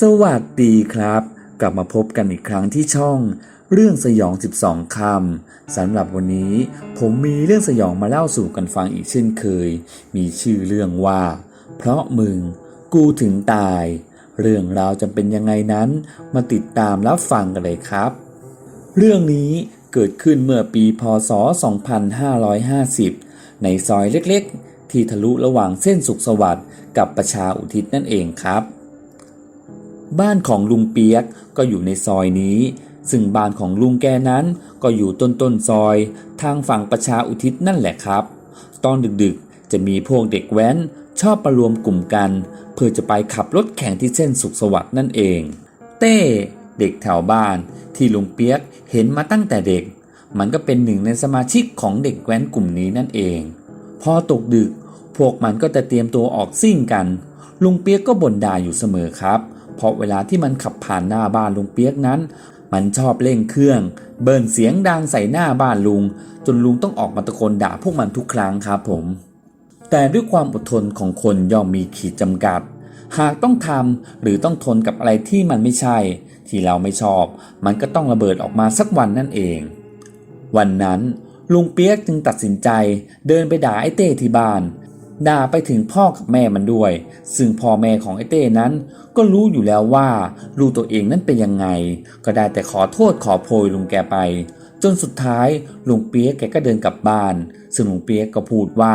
สวัสดีครับ กลับมาพบกันอีกครั้งที่ช่อง เรื่องสยอง 12 คำสำหรับวันนี้ ผมมีเรื่องสยองมาเล่าสู่กันฟังอีกเช่นเคย มีชื่อเรื่องว่า เพราะมึง กูถึงตาย เรื่องราวจะเป็นยังไงนั้น มาติดตามรับฟังกันเลยครับ เรื่องนี้เกิดขึ้นเมื่อปีพศ 2550 ในซอยเล็กๆ ที่ทะลุระหว่างเส้นสุขสวัสดิ์กับประชาอุทิศนั่นเองครับ บ้านของลุงเปียกก็อยู่ในซอยนี้ ซึ่งบ้านของลุงแกนั้นก็อยู่ต้นต้นซอย ทางฝั่งประชาอุทิศนั่นแหละครับ ตอนดึกๆ จะมีพวกเด็กแว้นชอบมารวมกลุ่มกัน เพื่อจะไปขับรถแข่งที่เส้นสุขสวัสดิ์นั่นเอง เต้เด็กแถวบ้านที่ลุงเปียกเห็นมาตั้งแต่เด็ก มันก็เป็นหนึ่งในสมาชิกของเด็กแว้นกลุ่มนี้นั่นเอง พอตกดึก พวกมันก็จะเตรียมตัวออกซิ่งกัน ลุงเปียกก็บ่นด่าอยู่เสมอครับ เพราะเวลาที่มันขับผ่านหน้าบ้านลุงเปียกนั้น มันชอบเร่งเครื่อง เบิ้ลเสียงดังใส่หน้าบ้านลุง จนลุงต้องออกมาตะโกนด่าพวกมันทุกครั้งครับผม แต่ด้วยความอดทนของคนย่อมมีขีดจำกัด หากต้องทำหรือต้องทนกับอะไรที่มันไม่ใช่ ที่เราไม่ชอบ มันก็ต้องระเบิดออกมาสักวันนั่นเอง วันนั้นลุงเปียกจึงตัดสินใจเดินไปด่าไอ้เต้ที่บ้าน ด่าไปถึงพ่อกับแม่มันด้วย ซึ่งพ่อแม่ของไอ้เต้นั้น ก็รู้อยู่แล้วว่าลูกตัวเองนั้นเป็นยังไง ก็ได้แต่ขอโทษขอโพยลุงแกไป จนสุดท้ายลุงเปียกแกก็เดินกลับบ้าน ซึ่งลุงเปียกก็พูดว่า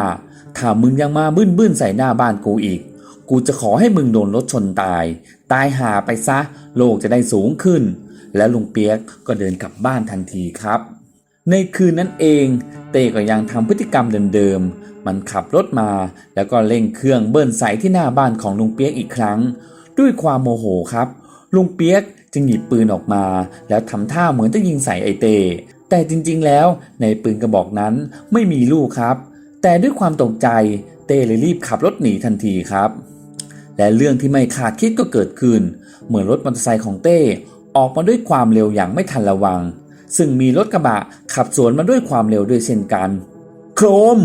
ถ้ามึงยังมาบึ้นบึ้นใส่หน้าบ้านกูอีก กูจะขอให้มึงโดนรถชนตาย ตายหาไปซะ โลกจะได้สูงขึ้น แล้วลุงเปียกก็เดินกลับบ้านทันทีครับ ในคืนนั้นเอง เต้ก็ยังทำพฤติกรรมเดิมๆ มันขับรถมา แล้วก็เร่งเครื่องเบิ้ลใส่ที่หน้าบ้านของลุงเปียกอีกครั้ง ด้วยความโมโหครับ ลุงเปียกจึงหยิบปืนออกมา แล้วทำท่าเหมือนจะยิงใส่ไอเต้แต่จริงๆแล้วในปืนกระบอกนั้นไม่มีลูกครับ แต่ด้วยความตกใจเต้เลยรีบขับรถหนีทันทีครับ และเรื่องที่ไม่คาดคิดก็เกิดขึ้น เหมื่อรถมอเตอร์ไซค์ของเต้ออกมาด้วยความเร็วอย่างไม่ทันระวัง ซึ่งมีรถกระบะขับสวนมาด้วยความเร็วด้วยเช่นกัน โครม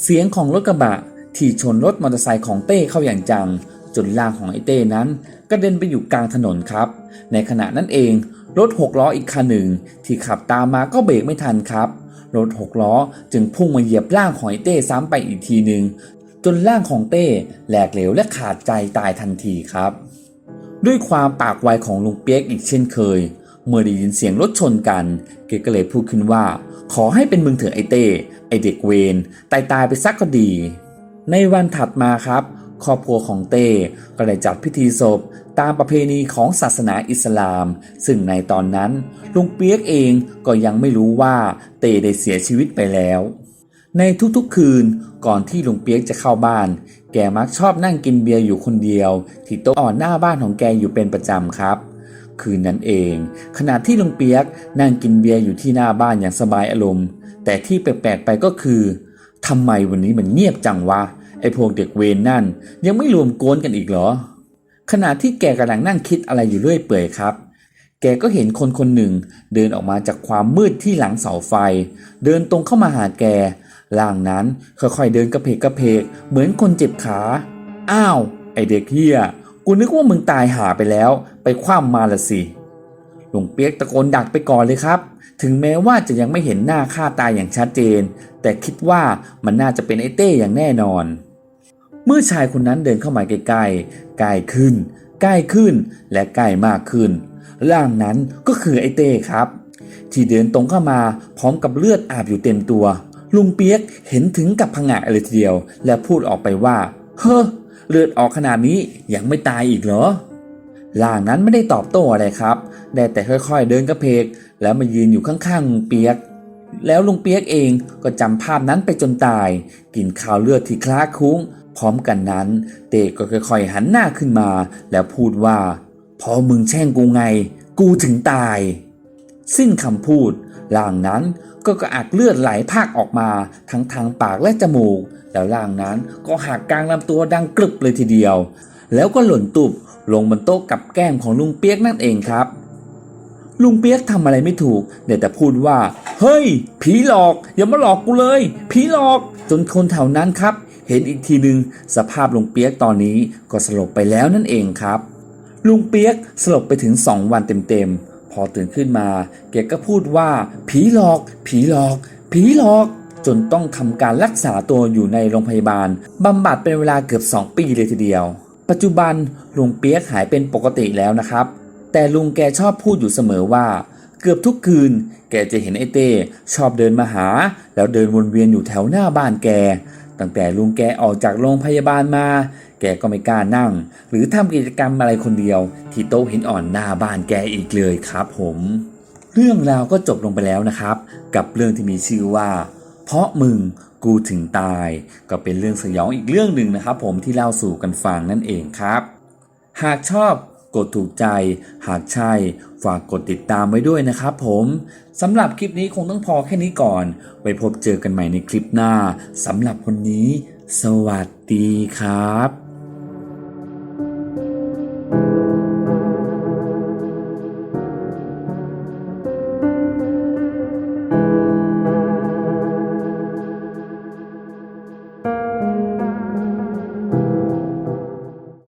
เสียงของรถกระบะที่ชนรถมอเตอร์ไซค์ของเต้เข้าอย่างจัง จนร่างของไอเต้นั้นกระเด็นไปอยู่กลางถนนครับ ในขณะนั้นเองรถหกล้ออีกคันหนึ่ง ที่ขับตามมาก็เบรกไม่ทันครับ รถหกล้อจึงพุ่งมาเหยียบร่างของไอเต้ซ้ำไปอีกทีหนึ่งจนร่างของเต้แหลกเหลวและขาดใจตายทันทีครับ ด้วยความปากไวของลุงเปียกอีกเช่นเคย เมื่อได้ยินเสียงรถชนกัน เกก็เลยพูดขึ้นว่า ขอให้เป็นมึงเถอะไอเต้ไอเด็กเวนตายตายไปซักก็ดี ในวันถัดมาครับ ครอบครัวของเต้ก็ได้จัดพิธีศพตามประเพณีของศาสนาอิสลาม ซึ่งในตอนนั้นลุงเปียกเองก็ยังไม่รู้ว่าเต้ได้เสียชีวิตไปแล้ว ในทุกๆคืนก่อนที่ลุงเปียกจะเข้าบ้าน แกมักชอบนั่งกินเบียร์อยู่คนเดียว ที่โต๊ะอ่อนหน้าบ้านของแกอยู่เป็นประจำครับ คืนนั้นเอง ขณะที่ลุงเปียกนั่งกินเบียร์อยู่ที่หน้าบ้านอย่างสบายอารมณ์ แต่ที่แปลกๆไปก็คือทำไมวันนี้มันเงียบจังวะไอ้พวกเด็กเวรนนั่น ยังไม่รวมโกนกันอีกเหรอ ขณะที่แกกำลังนั่งคิดอะไรอยู่เรื่อยเปื่อยครับ แกก็เห็นคนคนหนึ่ง เดินออกมาจากความมืดที่หลังเสาไฟ เดินตรงเข้ามาหาแกร่างนั้นค่อยๆเดินกระเพกกระเพก เหมือนคนเจ็บขา อ้าว ไอเด็กเฮีย กูนึกว่ามึงตายหาไปแล้ว ไปคว่ำมาละสิหลุงเปียกตะโกนดักไปก่อนเลยครับ ถึงแม้ว่าจะยังไม่เห็นหน้าค่าตายอย่างชัดเจน แต่คิดว่ามันน่าจะเป็นไอเต้อย่างแน่นอน เมื่อชายคนนั้นเดินเข้ามาใกล้ๆใกล้ขึ้น ใกล้ขึ้น และใกล้มากขึ้น ร่างนั้นก็คือไอเต้ครับ ที่เดินตรงเข้ามาพร้อมกับเลือดอาบอยู่เต็มตัว ลุงเปียกเห็นถึงกับผงะเลยทีเดียว และพูดออกไปว่า เฮ้อ เลือดออกขนาดนี้ยังไม่ตายอีกเหรอร่างนั้นไม่ได้ตอบโต้อะไรครับ ได้แต่ค่อยๆเดินกระเพก แล้วมายืนอยู่ข้างๆเปียก แล้วลุงเปียกเองก็จำภาพนั้นไปจนตาย กินข้าวเลือดที่คล้าคุ้ง พร้อมกันนั้น เตก็ค่อยๆหันหน้าขึ้นมา แล้วพูดว่า พอมึงแช่งกูไง กูถึงตาย สิ้นคำพูด ร่างนั้นก็กระอักเลือดไหลพากออกมาทั้งทางปากและจมูก แล้วร่างนั้นก็หักกลางลำตัวดังกรึบเลยทีเดียว แล้วก็หล่นตุบลงบนโต๊ะกับแก้มของลุงเปียกนั่นเองครับ ลุงเปียกทำอะไรไม่ถูกเดี๋ยวแต่พูดว่า เฮ้ย ผีหลอก อย่ามาหลอกกูเลย ผีหลอก จนคนแถวนั้นครับ เห็นอีกทีหนึ่งสภาพลุงเปียกตอนนี้ก็สลบไปแล้วนั่นเองครับ ลุงเปียกสลบไปถึงสองวันเต็มๆ พอตื่นขึ้นมา แกก็พูดว่า ผีหลอก ผีหลอก ผีหลอก จนต้องทำการรักษาตัวอยู่ในโรงพยาบาลบำบัดเป็นเวลาเกือบ 2 ปีเลยทีเดียว ปัจจุบันลุงเปียกหายเป็นปกติแล้วนะครับ แต่ลุงแกชอบพูดอยู่เสมอว่า เกือบทุกคืน แกจะเห็นไอ้เต้ชอบเดินมาหา แล้วเดินวนเวียนอยู่แถวหน้าบ้านแก ตั้งแต่ลุงแกออกจากโรงพยาบาลมา แกก็ไม่กล้านั่ง หรือทำกิจกรรมอะไรคนเดียว ที่โต๊ะหินอ่อนหน้าบ้านแกอีกเลยครับผม เรื่องราวก็จบลงไปแล้วนะครับ กับเรื่องที่มีชื่อว่า เพราะมึงกูถึงตาย ก็เป็นเรื่องสยองอีกเรื่องหนึ่งนะครับ ผมที่เล่าสู่กันฟังนั่นเองครับ หากชอบ กดถูกใจ หากใช่ ฝากกดติดตามไว้ด้วยนะครับผมสำหรับคลิปนี้คงต้องพอแค่นี้ก่อน ไว้พบเจอกันใหม่ในคลิปหน้าสำหรับวันนี้ สวัสดีครับ